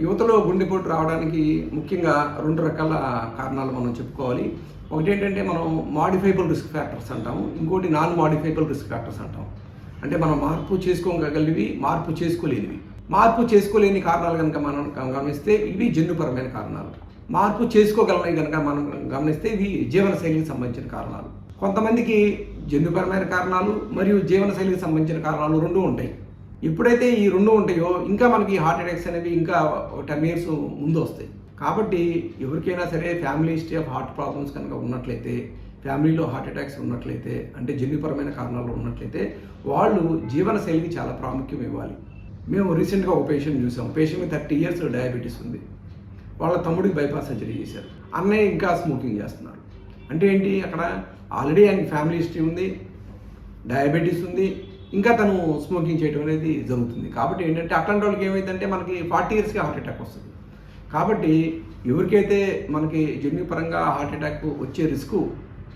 యువతలో గుండెపోటు రావడానికి ముఖ్యంగా రెండు రకాల కారణాలు మనం చెప్పుకోవాలి. ఒకటి ఏంటంటే మనం మాడిఫైబుల్ రిస్క్ ఫ్యాక్టర్స్ అంటాము. ఇంకోటి నాన్ మాడిఫైబుల్ రిస్క్ ఫ్యాక్టర్స్ అంటాం అంటే మనం మార్పు చేసుకోగలిగినవి మార్పు చేసుకోలేనివి. మార్పు చేసుకోలేని కారణాలు కనుక మనం గమనిస్తే ఇవి జన్యుపరమైన కారణాలు. మార్పు చేసుకోగలనవి కనుక మనం గమనిస్తే ఇవి జీవనశైలికి సంబంధించిన కారణాలు. కొంతమందికి జన్యుపరమైన కారణాలు మరియు జీవనశైలికి సంబంధించిన కారణాలు రెండు ఉంటాయి. ఎప్పుడైతే ఈ రెండు ఉంటాయో ఇంకా మనకి హార్ట్ అటాక్స్ అనేవి ఇంకా టెన్ ఇయర్స్ ముందు వస్తాయి. కాబట్టి ఎవరికైనా సరే family history of heart problems కనుక ఉన్నట్లయితే ఫ్యామిలీలో హార్ట్ అటాక్స్ ఉన్నట్లయితే అంటే జన్యుపరమైన కారణాలు ఉన్నట్లయితే వాళ్ళు జీవనశైలికి చాలా ప్రాముఖ్యం ఇవ్వాలి. మేము రీసెంట్గా ఒక పేషెంట్ చూసాం. పేషెంట్కి థర్టీ ఇయర్స్ డయాబెటీస్ ఉంది. వాళ్ళ తమ్ముడికి బైపాస్ సర్జరీ చేశారు. అన్నయ్య ఇంకా స్మోకింగ్ చేస్తున్నారు అంటే ఏంటి? అక్కడ ఆల్రెడీ ఆయనకి ఫ్యామిలీ హిస్టరీ ఉంది డయాబెటీస్ ఉంది ఇంకా తను స్మోకింగ్ చేయడం అనేది జరుగుతుంది. కాబట్టి ఏంటంటే అట్లాంటి వాళ్ళకి ఏమైందంటే మనకి ఫార్టీ ఇయర్స్కి హార్ట్ అటాక్ వస్తుంది. కాబట్టి ఎవరికైతే మనకి జన్యుపరంగా హార్ట్ అటాక్ వచ్చే రిస్క్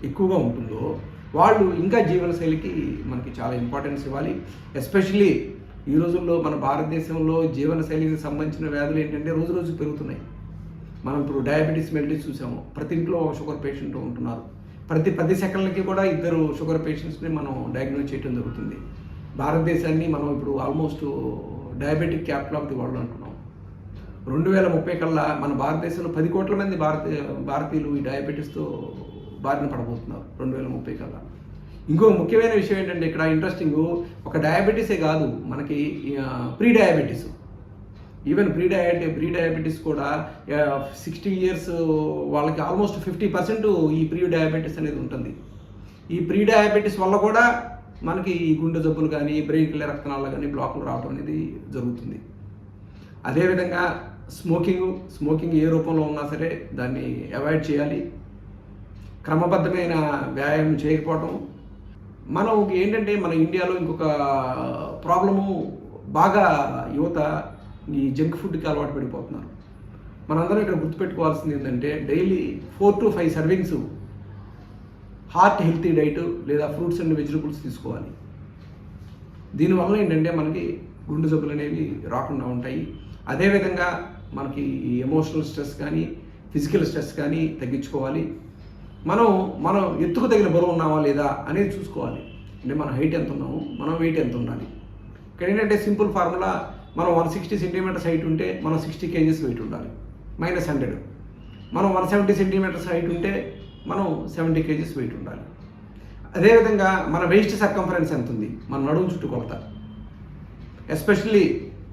ఎక్కువగా ఉంటుందో వాళ్ళు ఇంకా జీవనశైలికి మనకి చాలా ఇంపార్టెన్స్ ఇవ్వాలి. ఎస్పెషల్లీ ఈ రోజుల్లో మన భారతదేశంలో జీవనశైలికి సంబంధించిన వ్యాధులు ఏంటంటే రోజు రోజు పెరుగుతున్నాయి. మనం ఇప్పుడు డయాబెటీస్ మెల్టీస్ చూసాము. ప్రతి ఇంట్లో ఒక షుగర్ పేషెంట్ ఉంటున్నారు. ప్రతి పది సెకండ్లకి కూడా ఇద్దరు షుగర్ పేషెంట్స్ని మనం డయాగ్నోస్ చేయడం జరుగుతుంది. భారతదేశాన్ని మనం ఇప్పుడు almost diabetic capital of the world అంటున్నాం రెండు వేల ముప్పై కల్లా మన భారతదేశంలో పది కోట్ల మంది భారతీయ భారతీయులు ఈ డయాబెటీస్తో బారిన పడబోతున్నారు రెండు వేల ముప్పై కల్లా. ఇంకో ముఖ్యమైన విషయం ఏంటంటే ఇక్కడ ఇంట్రెస్టింగ్ ఒక డయాబెటీసే కాదు మనకి pre diabetes even pre diabetes pre diabetes కూడా సిక్స్టీ ఇయర్స్ వాళ్ళకి ఆల్మోస్ట్ ఫిఫ్టీ పర్సెంట్ ఈ ప్రీ డయాబెటీస్ అనేది ఉంటుంది. ఈ ప్రీ డయాబెటీస్ వల్ల కూడా మనకి ఈ గుండె జబ్బులు కానీ బ్రెయిన్ కిల్లర్ రక్తనాళాలు కానీ బ్లాకులు రావడం అనేది జరుగుతుంది. అదేవిధంగా స్మోకింగ్ స్మోకింగ్ ఏ రూపంలో ఉన్నా సరే దాన్ని అవాయిడ్ చేయాలి. క్రమబద్ధమైన వ్యాయామం చేయకపోవటం. మనం ఏంటంటే మన ఇండియాలో ఇంకొక ప్రాబ్లము బాగా యువత ఈ జంక్ ఫుడ్కి అలవాటు పడిపోతున్నారు. మనందరం ఇక్కడ గుర్తుపెట్టుకోవాల్సింది ఏంటంటే daily four to five servings heart healthy diet లేదా ఫ్రూట్స్ అండ్ వెజిటబుల్స్ తీసుకోవాలి. దీనివల్ల ఏంటంటే మనకి గుండె జబ్బులు అనేవి రాకుండా ఉంటాయి. అదేవిధంగా మనకి ఈ ఎమోషనల్ స్ట్రెస్ కానీ ఫిజికల్ స్ట్రెస్ కానీ తగ్గించుకోవాలి. మనం మనం ఎత్తుకు తగిన బరువు ఉన్నామా లేదా అనేది చూసుకోవాలి. అంటే మన హైట్ ఎంత ఉన్నాము మనం వెయిట్ ఎంత ఉండాలి. ఇక్కడ ఏంటంటే సింపుల్ ఫార్ములా మనం వన్ సిక్స్టీ సెంటీమీటర్స్ హైట్ ఉంటే మనం సిక్స్టీ కేజీస్ వెయిట్ ఉండాలి. మైనస్ హండ్రెడ్ మనం వన్ సెవెంటీ సెంటీమీటర్స్ హైట్ ఉంటే మనం సెవెంటీ కేజీస్ వెయిట్ ఉండాలి. అదేవిధంగా మన వేస్ట్ సర్కంఫరెన్స్ ఎంత ఉంది మన నడుము చుట్టూ కొలత. ఎస్పెషల్లీ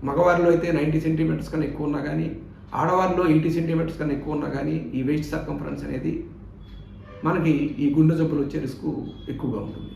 మగవారిలో అయితే నైంటీ సెంటీమీటర్స్ కన్నా ఎక్కువ ఉన్నా కానీ ఆడవారిలో ఎయిటీ సెంటీమీటర్స్ కన్నా ఎక్కువ ఉన్నా కానీ ఈ వేస్ట్ సర్కంఫరెన్స్ అనేది మనకి ఈ గుండె జబ్బులు వచ్చే రిస్క్ ఎక్కువగా ఉంటుంది.